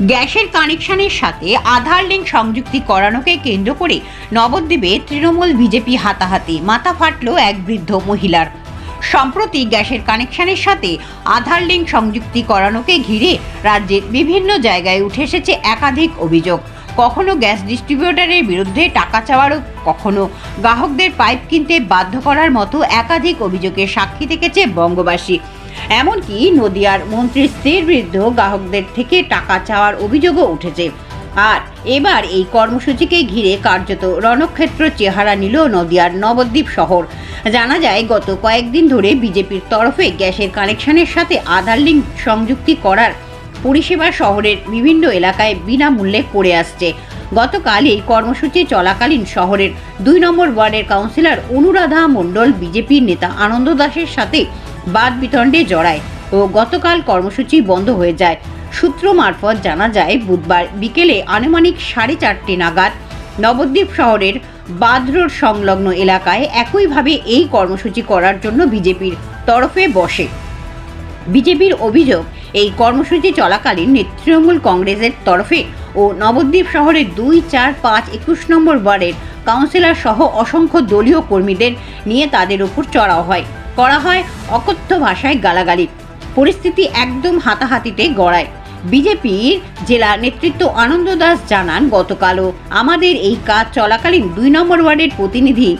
গ্যাসের কানেকশনের সাথে আধার লিঙ্ক সংযুক্তি করানোকে কেন্দ্র করে নবদ্বীপে তৃণমূল বিজেপি হাতাহাতি, মাথা ফাটল এক বৃদ্ধ মহিলার। সম্প্রতি গ্যাসের কানেকশনের সাথে আধার লিঙ্ক সংযুক্তি করানোকে ঘিরে রাজ্যের বিভিন্ন জায়গায় উঠে এসেছে একাধিক অভিযোগ। কখনো গ্যাস ডিস্ট্রিবিউটারের বিরুদ্ধে টাকা চাওয়ারও কখনো গ্রাহকদের পাইপ কিনতে বাধ্য করার মতো একাধিক অভিযোগের সাক্ষী থেকেছে বঙ্গবাসী। এমনকি নদিয়ার মন্ত্রীর স্ত্রীর বিরুদ্ধে গ্রাহকদের থেকে টাকা চাওয়ার অভিযোগও উঠেছে। আর এবার এই কর্মসূচিকে ঘিরে কার্যত রণক্ষেত্র চেহারা নিল নদিয়ার নবদ্বীপ শহর। জানা যায়, গত কয়েকদিন ধরে বিজেপির তরফে গ্যাসের কানেকশনের সাথে আধার লিঙ্ক সংযুক্তি করার পরিষেবা শহরের বিভিন্ন এলাকায় বিনামূল্যে করে আসছে। গতকাল এই কর্মসূচি চলাকালীন শহরের দুই নম্বর ওয়ার্ডের কাউন্সিলর অনুরাধা মণ্ডল, বিজেপির নেতা আনন্দ দাসের সাথে বাদ বিতণ্ডে জড়ায় ও গতকাল কর্মসূচি বন্ধ হয়ে যায়। সূত্র মারফত জানা যায়, বুধবার বিকেলে আনুমানিক সাড়ে চারটে নাগাদ নবদ্বীপ শহরের বাদরোড সংলগ্ন এলাকায় একইভাবে এই কর্মসূচি করার জন্য বিজেপির তরফে বসে। বিজেপির অভিযোগ, এই কর্মসূচি চলাকালীন নেত- তৃণমূল কংগ্রেসের তরফে ও নবদ্বীপ শহরের দুই, চার, পাঁচ, একুশ নম্বর ওয়ার্ডের কাউন্সিলর সহ অসংখ্য দলীয় কর্মীদের নিয়ে তাদের উপর চড়াও হয়। করা হয় অকথ্য ভাষায় গালাগালি। পরিস্থিতি একদম হাতাহাতিতে গড়ায়। বিজেপির জেলা নেতৃত্ব আনন্দ দাস জানান, গতকালও আমাদের এই কাজ চলাকালীন দুই নম্বর ওয়ার্ডের প্রতিনিধি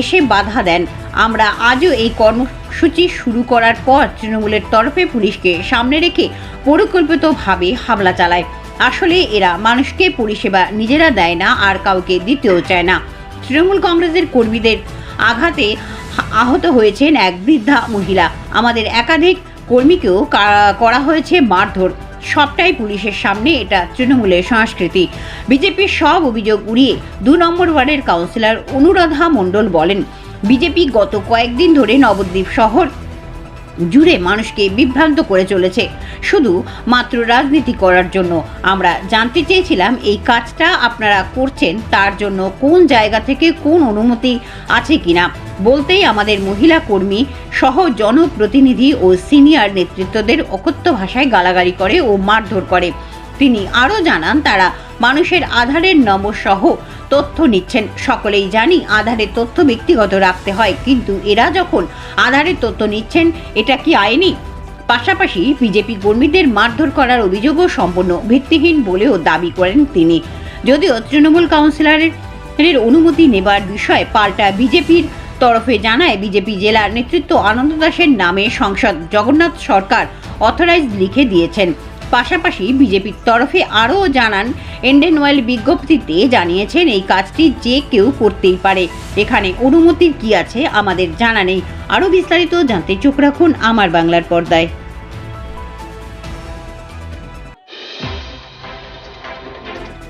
এসে বাধা দেন। আমরা আজও এই কর্মসূচি শুরু করার পর তৃণমূলের তরফে পুলিশকে সামনে রেখে পরিকল্পিতভাবে হামলা চালায়। আসলে এরা মানুষকে পরিষেবা নিজেরা দেয় না, আর কাউকে দিতেও চায় না। তৃণমূল কংগ্রেসের কর্মীদের আঘাতে আহত হয়েছেন এক বৃদ্ধা মহিলা। আমাদের একাধিক কর্মীকেও করা হয়েছে মারধর। সবটাই পুলিশের সামনে, এটা তৃণমূলের সংস্কৃতি। বিজেপির সব অভিযোগ উড়িয়ে দু নম্বর ওয়ার্ডের কাউন্সিলর অনুরাধা মণ্ডল বলেন, বিজেপি গত কয়েকদিন ধরে নবদ্বীপ শহর জুড়ে মানুষকে বিভ্রান্ত করে চলেছে। শুধু মাত্র রাজনীতি করার জন্য। আমরা জানতে চেয়েছিলাম, এই কাজটা আপনারা করছেন, তার জন্য কোন জায়গা থেকে কোন অনুমতি আছে কিনা? বলতেই আমাদের মহিলা কর্মী, সহ জনপ্রতিনিধি ও সিনিয়র নেতৃত্বদের অকথ্য ভাষায় গালাগালি করে ও মারধর করে। তিনি আরও জানান, তারা মানুষের আধারের নম্বর সহ তথ্য নিচ্ছেন। সকলেই জানি আধারের তথ্য ব্যক্তিগত রাখতে হয়, কিন্তু এরা যখন আধারের তথ্য নিচ্ছেন, এটা কি আইনি? পাশাপাশি বিজেপি কর্মীদের মারধর করার অভিযোগও সম্পূর্ণ ভিত্তিহীন বলেও দাবি করেন তিনি। যদিও তৃণমূল কাউন্সিলরের অনুমতি নেবার বিষয়ে পাল্টা বিজেপির তরফে জানায় বিজেপি জেলার নেতৃত্ব আনন্দ দাসের নামে সংসদ জগন্নাথ সরকার অথরাইজ লিখে দিয়েছেন। পাশাপাশি বিজেপির তরফে আরও জানান ইন্ডিয়ান অয়েল বিজ্ঞপ্তিতে জানিয়েছেন এই কাজটি যে কেউ করতেই পারে। এখানে অনুমতির কি আছে আমাদের জানা নেই। আরও বিস্তারিত জানতে চোখ রাখুন আমার বাংলার পর্দায়।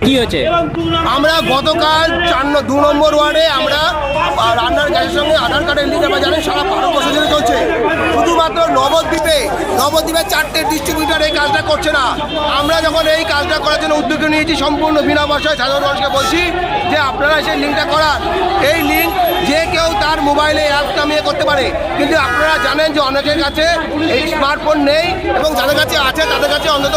কি হয়েছে? আমরা গতকাল চার দু নম্বর ওয়ার্ডে আমরা রান্নার গ্যাসের সঙ্গে আধার কার্ডের লিঙ্ক আমরা জানেন সারা ভারতবর্ষ জুড়ে চলছে। শুধুমাত্র নবদ্বীপে নবদ্বীপে চারটে ডিস্ট্রিবিউটার এই কাজটা করছে না। আমরা যখন এই কাজটা করার জন্য উদ্যোগ নিয়েছি সম্পূর্ণ বিনা পয়সায় সাধারণ মানুষকে বলছি যে আপনারা সেই লিঙ্কটা করান। এই লিঙ্ক যে কেউ তার মোবাইলে অ্যাপ নামিয়ে করতে পারে। কিন্তু আপনারা জানেন যে অনেকের কাছে এই স্মার্টফোন নেই এবং যাদের কাছে আছে তাদের কাছে অন্তত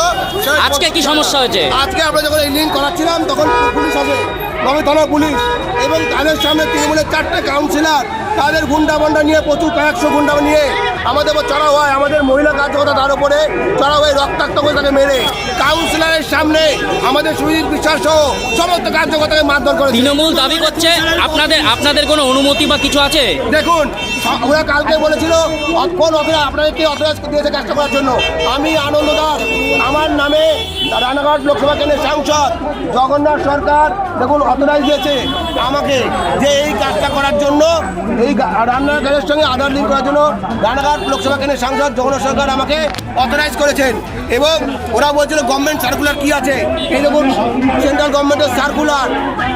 আজকে কি সমস্যা হয়েছে? আজকে আমরা যখন এই লিঙ্ক করাচ্ছিলাম তখন পুলিশ আসে। নবী থানা পুলিশ এবং তাদের সামনে তৃণমূলের চারটে কাউন্সিলর তাদের গুন্ডা বান্ডা নিয়ে প্রচুর কয়েকশো গুন্ডা নিয়ে আমাদের উপর চড়া হয় আমাদের মহিলা কার্যকর্তা তার উপরে চড়া হয়ে রক্তাক্ত করে তাকে মেরে। কাউন্সিলরের সামনে আমাদের সুজিত বিশ্বাস সহ সমস্ত কার্যকর্তাকে মারধর করে তৃণমূল দাবি করছে আপনাদের আপনাদের কোনো অনুমতি বা কিছু আছে? দেখুন ওরা কালকে বলেছিল কোন অফিসার আপনাদের কে অথরাইজ দিয়েছে কাজটা করার জন্য। আমি আনন্দ দাস আমার নামে রানাঘাট লোকসভা কেন্দ্রের সাংসদ জগন্নাথ সরকার দেখুন অথরাইজ দিয়েছে আমাকে যে এই কাজটা করার জন্য এই রান্নাঘাটের সঙ্গে আধার লিঙ্ক করার জন্য রানাঘাট লোকসভা কেন্দ্রের সাংসদ জগন্নাথ সরকার আমাকে অথরাইজ করেছেন এবং ওরা বলছিল গভর্নমেন্ট সার্কুলার কি আছে? এই দেখুন সেন্ট্রাল গভর্নমেন্টের সার্কুলার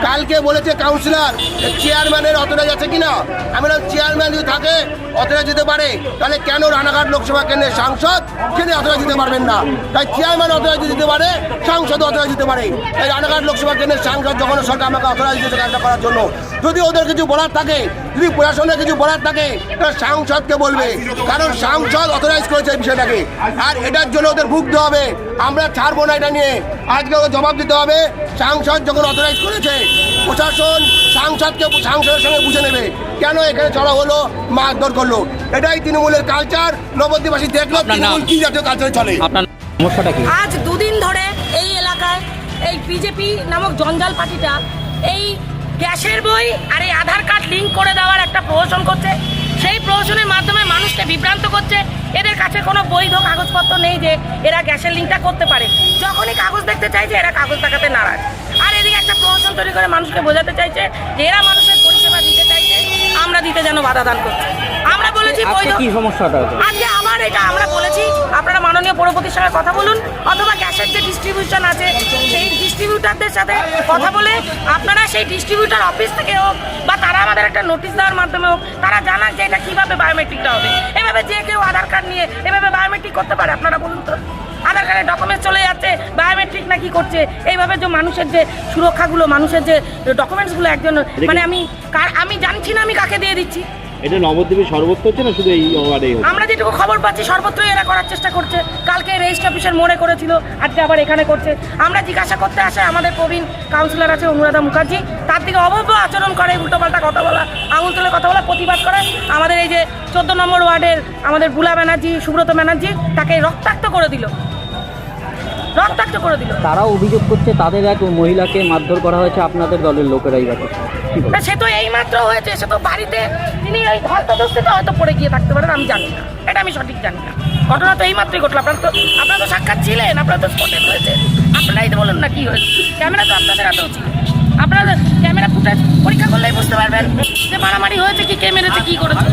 কালকে বলেছে কাউন্সিলর চেয়ারম্যানের অথরাইজ আছে কিনা? আমি বললাম চেয়ারম্যান যদি থাকে অথরাইজ দিতে পারে। তাহলে কেন রানাঘাট লোকসভা কেন্দ্রের সাংসদ সেটা অথরাইজ দিতে পারবেন না? তাই চেয়ারম্যান অথরাইজ দিতে পারে সাংসদ অথরাইজ দিতে পারে। তাই রানাঘাট লোকসভা কেন্দ্রের সাংসদ যখন সরকার আমাকে অথরাইজ দিয়েছে কাজটা করার জন্য। যদি ওদের কিছু বলার থাকে, যদি প্রশাসনের কিছু বলার থাকে, তাহলে সাংসদকে বলবে। কারণ সাংসদ অথরাইজ করেছে এই বিষয়টাকে। আর এটার জন্য ওদের ভুগতে হবে। আমরা ছাড়বো না এটা নিয়ে। আজকে ওদের জবাব দিতে হবে। সাংসদ যখন অথরাইজ করেছে প্রশাসন সাংসদকে সাংসদের সঙ্গে বুঝে নেবে। কেন এখানে চড়া হলো মারধর করল? এটাই তৃণমূলের কালচার নবদ্বীপবাসী দেখল? তৃণমূল কি জাতীয় কালচারে চলে? আপনার সমস্যাটা কি? আজ দুদিন ধরে এই এলাকায় এই বিজেপি নামক জঞ্জাল পার্টিটা এই গ্যাসের বই আর এই আধার কার্ড লিঙ্ক করে দেওয়ার একটা প্রহসন করছে। মাধ্যমে বিভ্রান্ত করছে। এদের কাছে কোনো বৈধ কাগজপত্র নেই যে এরা গ্যাসের লিঙ্কটা করতে পারে। যখনই কাগজ দেখতে চাইছে এরা কাগজ দেখাতে নারাজ। আর এদিকে একটা প্রহসন তৈরি করে মানুষকে বোঝাতে চাইছে যে এরা মানুষের পরিষেবা দিতে চাইছে আমরা দিতে যেন বাধা দান করছি। আমরা বলেছি বৈধ কি সমস্যাটা আজকে আবার এটা আমরা আপনারা মাননীয় পৌরপতির সঙ্গে কথা বলুন অথবা গ্যাসের যে ডিস্ট্রিবিউশন আছে সেই ডিস্ট্রিবিউটারদের সাথে কথা বলে আপনারা সেই ডিস্ট্রিবিউটার অফিস থেকে হোক বা তারা আমাদের একটা নোটিশ দেওয়ার মাধ্যমে হোক তারা জানাক যে এটা কীভাবে বায়োমেট্রিকটা হবে। এভাবে যে কেউ আধার কার্ড নিয়ে এভাবে বায়োমেট্রিক করতে পারে আপনারা বলুন তো। আধার কার্ডের ডকুমেন্টস চলে যাচ্ছে বায়োমেট্রিক না কি করছে? এইভাবে যে মানুষের যে সুরক্ষাগুলো মানুষের যে ডকুমেন্টসগুলো একজন মানে আমি কার- আমি জানছি না আমি কাকে দিয়ে দিচ্ছি। এটা নবদ্বীপে সর্বত্র হচ্ছে না শুধু এই ওয়ার্ডেই আমরা যেটুকু খবর পাচ্ছি, সর্বত্রই এরা করার চেষ্টা করছে। কালকে রেজিস্ট্রি অফিসের মনে করেছিল, আজকে আবার এখানে করছে। আমরা জিজ্ঞাসা করতে আসে আমাদের প্রবীণ কাউন্সিলর আছে অনুরাধা মুখার্জি, তার দিকে অভব্য আচরণ করে, উল্টোপাল্টা কথা বলা, আঙুল তুলে কথা বলা, প্রতিবাদ করে। আমাদের এই যে চোদ্দ নম্বর ওয়ার্ডের আমাদের বুলা ব্যানার্জি, সুব্রত ব্যানার্জি, তাকে রক্তাক্ত করে দিল। রক্তাক্ত করে দিল। তারাও অভিযোগ করছে তাদের এক মহিলাকে মারধর করা হয়েছে আপনাদের দলের লোকেরাই বাকি সে তো এইমাত্র হয়েছে সে তো বাড়িতে তিনি এই ধস্তাধস্তিতে হয়তো পড়ে গিয়ে থাকতে পারেন আমি জানি না। এটা আমি সঠিক জানি না। ঘটনা তো এইমাত্রই ঘটলো আপনারা তো আপনারা তো সাক্ষাৎ ছিলেন আপনারা তো স্পটে রয়েছে আপনারাই তো বলুন না কি হয়েছে। ক্যামেরা তো আপনাদের হাতেও ছিল। আপনারা ক্যামেরা ফুটেজ পরীক্ষা করলেই বুঝতে পারবেন যে মারামারি হয়েছে কি কে মেরেছে কি করেছে।